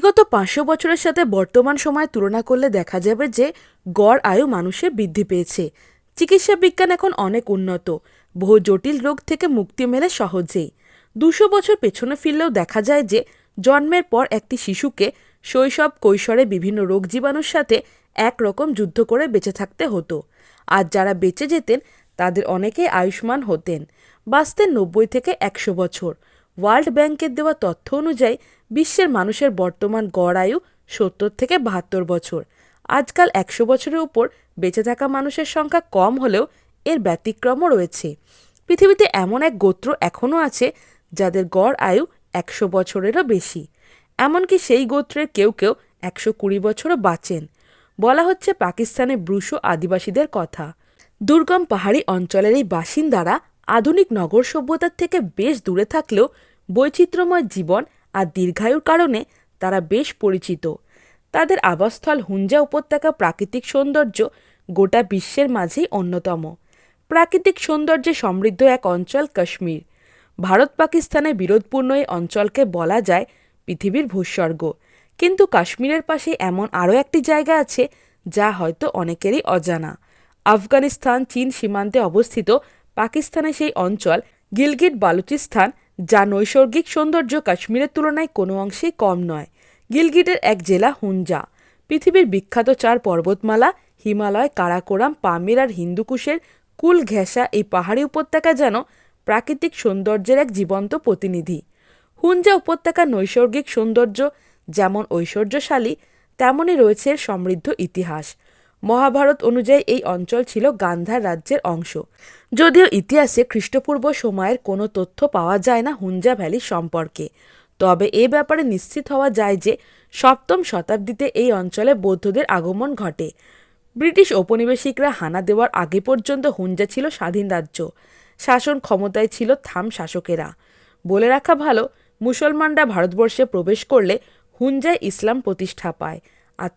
বিগত পাঁচশো বছরের সাথে বর্তমান সময় তুলনা করলে দেখা যাবে যে গড় আয়ু মানুষের বৃদ্ধি পেয়েছে। চিকিৎসা বিজ্ঞান এখন অনেক উন্নত। বহু জটিল রোগ থেকে মুক্তি মেলে সহজেই। দুশো বছর পেছনে ফিরলেও দেখা যায় যে জন্মের পর একটি শিশুকে শৈশব, কৈশোরে বিভিন্ন রোগ জীবাণুর সাথে একরকম যুদ্ধ করে বেঁচে থাকতে হতো। আর যারা বেঁচে যেতেন, তাদের অনেকেই আয়ুষ্মান হতেন। বাঁচতেন নব্বই থেকে একশো বছর। ওয়ার্ল্ড ব্যাংকের দেওয়া তথ্য অনুযায়ী বিশ্বের মানুষের বর্তমান গড় আয়ু সত্তর থেকে বাহাত্তর বছর। আজকাল একশো বছরের উপর বেঁচে থাকা মানুষের সংখ্যা কম হলেও এর ব্যতিক্রমও রয়েছে। পৃথিবীতে এমন এক গোত্র এখনও আছে যাদের গড় আয়ু একশো বছরেরও বেশি। এমনকি সেই গোত্রের কেউ কেউ একশো কুড়ি বছরও বাঁচেন। বলা হচ্ছে পাকিস্তানের ব্রুশো আদিবাসীদের কথা। দুর্গম পাহাড়ি অঞ্চলের এই বাসিন্দারা আধুনিক নগর সভ্যতার থেকে বেশ দূরে থাকলেও বৈচিত্র্যময় জীবন আর দীর্ঘায়ুর কারণে তারা বেশ পরিচিত। তাদের আবাসস্থল হুঞ্জা উপত্যকা প্রাকৃতিক সৌন্দর্য গোটা বিশ্বের মাঝেই অন্যতম। প্রাকৃতিক সৌন্দর্যে সমৃদ্ধ এক অঞ্চল কাশ্মীর। ভারত পাকিস্তানে বিরোধপূর্ণ এই অঞ্চলকে বলা যায় পৃথিবীর ভূস্বর্গ। কিন্তু কাশ্মীরের পাশে এমন আরও একটি জায়গা আছে যা হয়তো অনেকেরই অজানা। আফগানিস্তান, চীন সীমান্তে অবস্থিত পাকিস্তানের সেই অঞ্চল গিলগিট বালুচিস্তান যা নৈসর্গিক সৌন্দর্য কাশ্মীরের তুলনায় কোনো অংশেই কম নয়। গিলগিটের এক জেলা হুঞ্জা পৃথিবীর বিখ্যাত চার পর্বতমালা, হিমালয়, কারাকোরাম, পামির আর হিন্দুকুশের কুল ঘেঁষা এই পাহাড়ি উপত্যকা যেন প্রাকৃতিক সৌন্দর্যের এক জীবন্ত প্রতিনিধি। হুঞ্জা উপত্যকার নৈসর্গিক সৌন্দর্য যেমন ঐশ্বর্যশালী, তেমনই রয়েছে সমৃদ্ধ ইতিহাস। মহাভারত অনুযায়ী এই অঞ্চল ছিল গান্ধার রাজ্যের অংশ। যদিও ইতিহাসে খ্রিস্টপূর্ব সময়ের কোনো তথ্য পাওয়া যায় না হুঞ্জা ভ্যালি সম্পর্কে। তবে এ ব্যাপারে নিশ্চিত হওয়া যায় যে সপ্তম শতাব্দীতে এই অঞ্চলে বৌদ্ধদের আগমন ঘটে। ব্রিটিশ ঔপনিবেশিকরা হানা দেওয়ার আগে পর্যন্ত হুঞ্জা ছিল স্বাধীন রাজ্য। শাসন ক্ষমতায় ছিল থাম শাসকেরা। বলে রাখা ভালো, মুসলমানরা ভারতবর্ষে প্রবেশ করলে হুঞ্জায় ইসলাম প্রতিষ্ঠা পায়।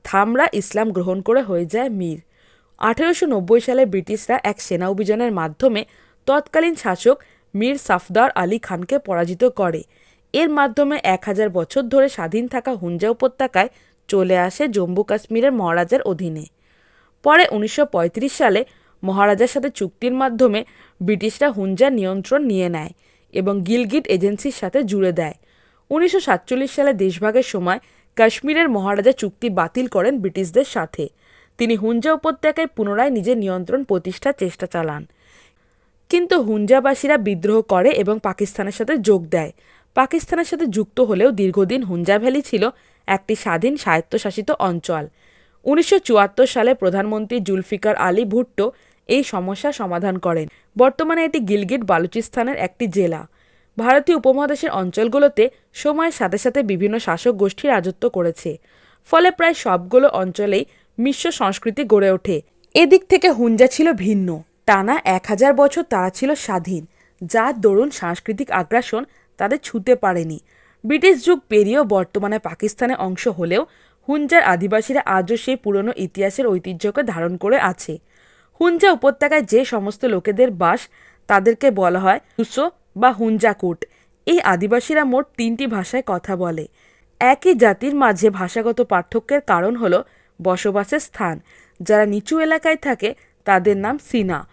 থামরা ইসলাম গ্রহণ করে হয়ে যায় মীর। আঠেরোশো নব্বই সালে ব্রিটিশরা এক সেনা অভিযানের মাধ্যমে তৎকালীন শাসক মীর সাফদার আলী খানকে পরাজিত করে। এর মাধ্যমে এক হাজার বছর ধরে স্বাধীন থাকা হুঞ্জা উপত্যকায় চলে আসে জম্মু কাশ্মীরের মহারাজার অধীনে। পরে উনিশশো পঁয়ত্রিশ সালে মহারাজার সাথে চুক্তির মাধ্যমে ব্রিটিশরা হুঞ্জা নিয়ন্ত্রণ নিয়ে নেয় এবং গিলগিট এজেন্সির সাথে জুড়ে দেয়। উনিশশো সাতচল্লিশ সালে দেশভাগের সময় কাশ্মীরের মহারাজা চুক্তি বাতিল করেন ব্রিটিশদের সাথে। তিনি হুঞ্জা উপত্যকায় পুনরায় নিজের নিয়ন্ত্রণ প্রতিষ্ঠার চেষ্টা চালান। কিন্তু হুঞ্জাবাসীরা বিদ্রোহ করে এবং পাকিস্তানের সাথে যোগ দেয়। পাকিস্তানের সাথে যুক্ত হলেও দীর্ঘদিন হুঞ্জা ভ্যালি ছিল একটি স্বাধীন স্বায়ত্তশাসিত অঞ্চল। উনিশশো চুয়াত্তর সালে প্রধানমন্ত্রী জুলফিকার আলী ভুট্টো এই সমস্যা সমাধান করেন। বর্তমানে এটি গিলগিট বালুচিস্তানের একটি জেলা। ভারতীয় উপমহাদেশের অঞ্চলগুলোতে সময়ের সাথে সাথে বিভিন্ন শাসক গোষ্ঠী রাজত্ব করেছে। ফলে প্রায় সবগুলো অঞ্চলেই মিশ্র সংস্কৃতি গড়ে ওঠে। এদিক থেকে হুঞ্জা ছিল ভিন্ন। টানা এক হাজার বছর তারা ছিল স্বাধীন যার দরুন সাংস্কৃতিক আগ্রাসন তাদের ছুতে পারেনি। ব্রিটিশ যুগ পেরিয়েও বর্তমানে পাকিস্তানের অংশ হলেও হুঞ্জার আদিবাসীরা আজও সেই পুরনো ইতিহাসের ঐতিহ্যকে ধারণ করে আছে। হুঞ্জা উপত্যকায় যে সমস্ত লোকেদের বাস তাদেরকে বলা হয় হুসো বা হুঞ্জাকুট এই আদিবাসীরা মোট তিনটি ভাষায় কথা বলে। একই জাতির মাঝে ভাষাগত পার্থক্যের কারণ হলো বসবাসের স্থান। যারা নিচু এলাকায় থাকে, তাদের নাম সিনা।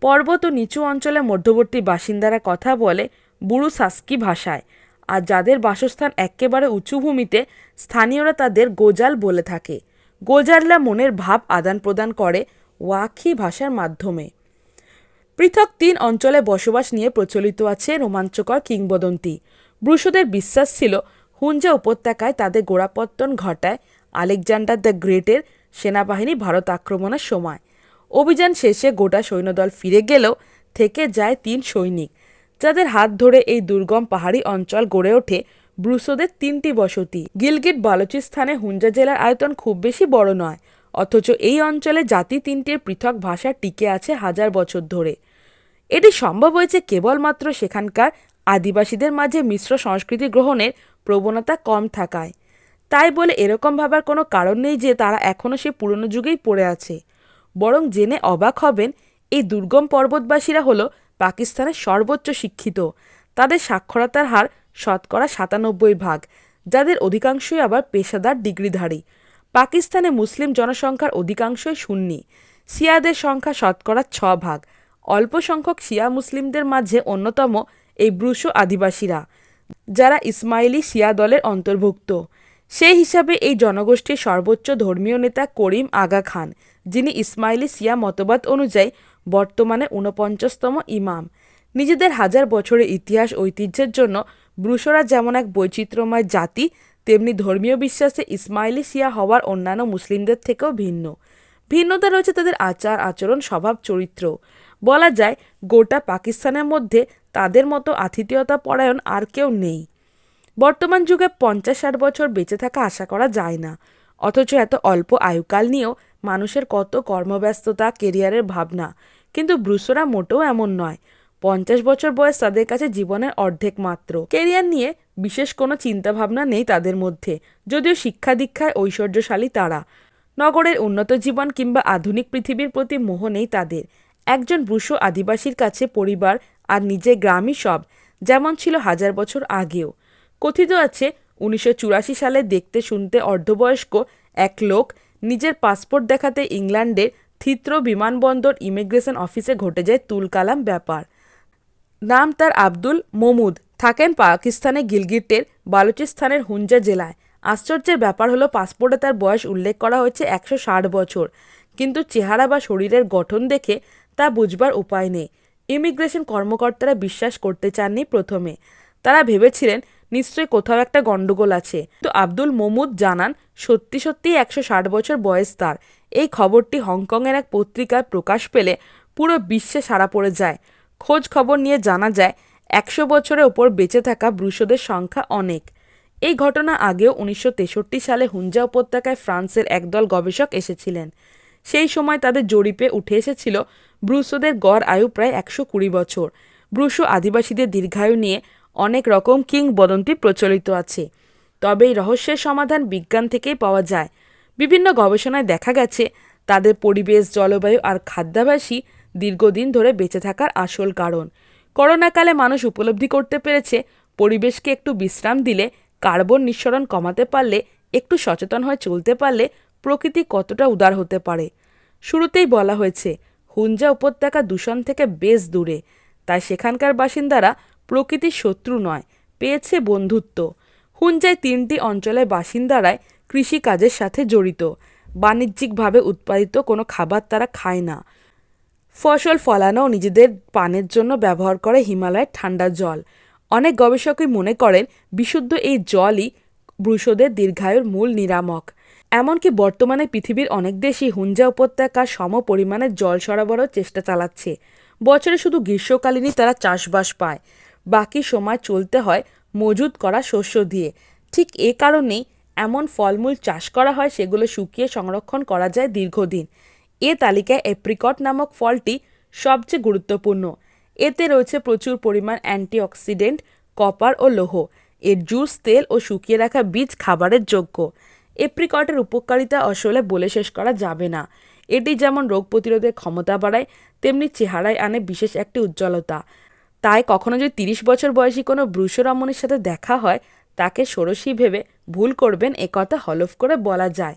পর্বত ও নিচু অঞ্চলে মধ্যবর্তী বাসিন্দারা কথা বলে বুড়ু সাস্কি ভাষায়। আর যাদের বাসস্থান একেবারে উঁচু ভূমিতে, স্থানীয়রা তাদের গোজাল বলে থাকে। গোজাররা মনের ভাব আদান প্রদান করে ওয়াকি ভাষার মাধ্যমে। পৃথক তিন অঞ্চলে বসবাস নিয়ে প্রচলিত আছে রোমাঞ্চকর কিংবদন্তি। ব্রুশদের বিশ্বাস ছিল হুঞ্জা উপত্যকায় তাদের গোড়াপত্তন ঘটায় আলেকজান্ডার দ্য গ্রেটের সেনাবাহিনী ভারত আক্রমণের সময়। অভিযান শেষে গোটা সৈন্যদল ফিরে গেলেও থেকে যায় তিন সৈনিক। যাদের হাত ধরে এই দুর্গম পাহাড়ি অঞ্চল গড়ে ওঠে ব্রুসোদের তিনটি বসতি। গিলগিট বালুচিস্তানে হুঞ্জা জেলার আয়তন খুব বেশি বড় নয়। অথচ এই অঞ্চলে জাতি তিনটির পৃথক ভাষা টিকে আছে হাজার বছর ধরে। এটি সম্ভব হয়েছে কেবলমাত্র সেখানকার আদিবাসীদের মাঝে মিশ্র সংস্কৃতি গ্রহণের প্রবণতা কম থাকায়। তাই বলে এরকম ভাবার কোনো কারণ নেই যে তারা এখনও সে পুরনো যুগেই পড়ে আছে। বরং জেনে অবাক হবেন, এই দুর্গম পর্বতবাসীরা হলো পাকিস্তানের সর্বোচ্চ শিক্ষিত। তাদের সাক্ষরতার হার শতকরা সাতানব্বই ভাগ, যাদের অধিকাংশই আবার পেশাদার ডিগ্রিধারী। পাকিস্তানে মুসলিম জনসংখ্যার অধিকাংশই সুন্নি। শিয়াদের সংখ্যা শতকরা ছ ভাগ। অল্প সংখ্যক শিয়া মুসলিমদের মাঝে অন্যতম এই ব্রুশো আদিবাসীরা, যারা ইসমাইলি শিয়া দলের অন্তর্ভুক্ত। সেই হিসাবে এই জনগোষ্ঠীর সর্বোচ্চ ধর্মীয় নেতা করিম আগা খান, যিনি ইসমাইলি শিয়া মতবাদ অনুযায়ী বর্তমানে ঊনপঞ্চাশতম ইমাম। নিজেদের হাজার বছরের ইতিহাস ঐতিহ্যের জন্য ব্রুশরা যেমন এক বৈচিত্র্যময় জাতি তেমনি ধর্মীয় বিশ্বাসে ইসমাইলি শিয়া হওয়ার অন্যান্য মুসলিমদের থেকেও ভিন্ন। ভিন্নতা রয়েছে তাদের আচার, আচরণ, স্বভাব, চরিত্র। বলা যায়, গোটা পাকিস্তানের মধ্যে তাদের মতো আতিথেয়তা পরায়ণ আর কেউ নেই। বর্তমান যুগে পঞ্চাশ ষাট বছর বেঁচে থাকা আশা করা যায় না। অথচ এত অল্প আয়ুকাল নিয়েও মানুষের কত কর্মব্যস্ততা কেরিয়ারের ভাবনা। কিন্তু ব্রুসোরা মোটেও এমন নয়। পঞ্চাশ বছর বয়স তাদের কাছে জীবনের অর্ধেক মাত্র। কেরিয়ার নিয়ে বিশেষ কোনো চিন্তাভাবনা নেই তাদের মধ্যে, যদিও শিক্ষা দীক্ষায় ঐশ্বর্যশালী তারা। নগরের উন্নত জীবন কিংবা আধুনিক পৃথিবীর প্রতি মোহ নেই তাদের। একজন ব্রুশো আদিবাসীর কাছে পরিবার আর নিজের গ্রামই সব, যেমন ছিল হাজার বছর আগেও। কথিত আছে, উনিশশো চুরাশি সালে দেখতে শুনতে অর্ধবয়স্ক এক লোক নিজের পাসপোর্ট দেখাতে ইংল্যান্ডের থিত্র বিমানবন্দর ইমিগ্রেশন অফিসে ঘটে যায় তুলকালাম ব্যাপার। নাম তার আব্দুল মোমুদ। থাকেন পাকিস্তানে গিলগিটের বালুচিস্তানের হুঞ্জা জেলায়। আশ্চর্যের ব্যাপার হলো, পাসপোর্টে তার বয়স উল্লেখ করা হয়েছে একশো ষাট বছর। কিন্তু চেহারা বা শরীরের গঠন দেখে তা বুঝবার উপায় নেই। ইমিগ্রেশন কর্মকর্তারা বিশ্বাস করতে চাননি প্রথমে। তারা ভেবেছিলেন, নিশ্চয়ই কোথাও একটা গন্ডগোল আছে। তো আব্দুল মোমুদ জানান, সত্যি সত্যি একশো ষাট বছর বয়স তার। এই খবরটি হংকংয়ের এক পত্রিকায় প্রকাশ পেলে পুরো বিশ্বে সারা পড়ে যায়। খোঁজ খবর নিয়ে জানা যায়, একশো বছরের ওপর বেঁচে থাকা ব্রুশোদের সংখ্যা অনেক। এই ঘটনা আগেও উনিশশো তেষট্টি সালে হুঞ্জা উপত্যকায় ফ্রান্সের একদল গবেষক এসেছিলেন। সেই সময় তাদের জরিপে উঠে এসেছিল, ব্রুশোদের গড় আয়ু প্রায় একশো কুড়ি বছর। ব্রুশো আদিবাসীদের দীর্ঘায়ু নিয়ে অনেক রকম কিংবদন্তি প্রচলিত আছে। তবে এই রহস্যের সমাধান বিজ্ঞান থেকেই পাওয়া যায়। বিভিন্ন গবেষণায় দেখা গেছে তাদের পরিবেশ, জলবায়ু আর খাদ্যাভ্যাসই দীর্ঘদিন ধরে বেঁচে থাকার আসল কারণ। করোনাকালে মানুষ উপলব্ধি করতে পেরেছে, পরিবেশকে একটু বিশ্রাম দিলে কার্বন নিঃসরণ কমাতে পারলে, একটু সচেতন হয়ে চলতে পারলে প্রকৃতি কতটা উদার হতে পারে। শুরুতেই বলা হয়েছে হুঞ্জা উপত্যকা দূষণ থেকে বেশ দূরে, তাই সেখানকার বাসিন্দারা প্রকৃতির শত্রু নয়, পেয়েছে বন্ধুত্ব। হুঞ্জায় তিনটি অঞ্চলের বাসিন্দারাই কৃষিকাজের সাথে জড়িত। বাণিজ্যিকভাবে উৎপাদিত কোনো খাবার তারা খায় না। ফসল ফলানো নিজেদের পানের জন্য ব্যবহার করে হিমালয়ের ঠান্ডা জল। অনেক গবেষকই মনে করেন, বিশুদ্ধ এই জলই ব্রুশোদের দীর্ঘায়ুর মূল নিরামক। এমনকি বর্তমানে পৃথিবীর অনেক দেশই হুঞ্জা উপত্যকার সম পরিমাণে জল সরবরাহ চেষ্টা চালাচ্ছে। বছরে শুধু গ্রীষ্মকালীনই তারা চাষবাস পায়। বাকি সময় চলতে হয় মজুদ করা শস্য দিয়ে। ঠিক এ কারণেই এমন ফলমূল চাষ করা হয় সেগুলো শুকিয়ে সংরক্ষণ করা যায় দীর্ঘদিন। এ তালিকায় এপ্রিকট নামক ফলটি সবচেয়ে গুরুত্বপূর্ণ। এতে রয়েছে প্রচুর পরিমাণ অ্যান্টিঅক্সিডেন্ট, কপার ও লৌহ। এর জুস, তেল ও শুকিয়ে রাখা বীজ খাবারের যোগ্য। এপ্রিকটের উপকারিতা আসলে বলে শেষ করা যাবে না। এটি যেমন রোগ প্রতিরোধের ক্ষমতা বাড়ায়, তেমনি চেহারায় আনে বিশেষ একটি উজ্জ্বলতা। তাই কখনো যদি তিরিশ বছর বয়সী কোনো ব্রুশরমণীর সাথে দেখা হয়, তাকে ষোড়শী ভেবে ভুল করবেন একথা হলফ করে বলা যায়।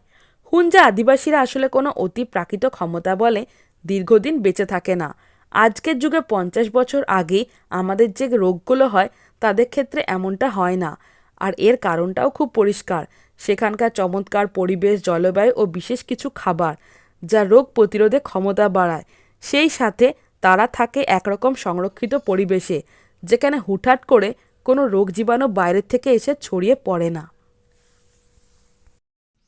হুঞ্জা আদিবাসীরা আসলে কোনো অতি প্রাকৃত ক্ষমতা বলে দীর্ঘদিন বেঁচে থাকে না। আজকের যুগে পঞ্চাশ বছর আগে আমাদের যে রোগগুলো হয়, তাদের ক্ষেত্রে এমনটা হয় না। আর এর কারণটাও খুব পরিষ্কার। সেখানকার চমৎকার পরিবেশ, জলবায়ু ও বিশেষ কিছু খাবার, যা রোগ প্রতিরোধে ক্ষমতা বাড়ায়। সেই সাথে তারা থাকে একরকম সংরক্ষিত পরিবেশে, যেখানে হুটহাট করে কোনো রোগ জীবাণু বাইরের থেকে এসে ছড়িয়ে পড়ে না।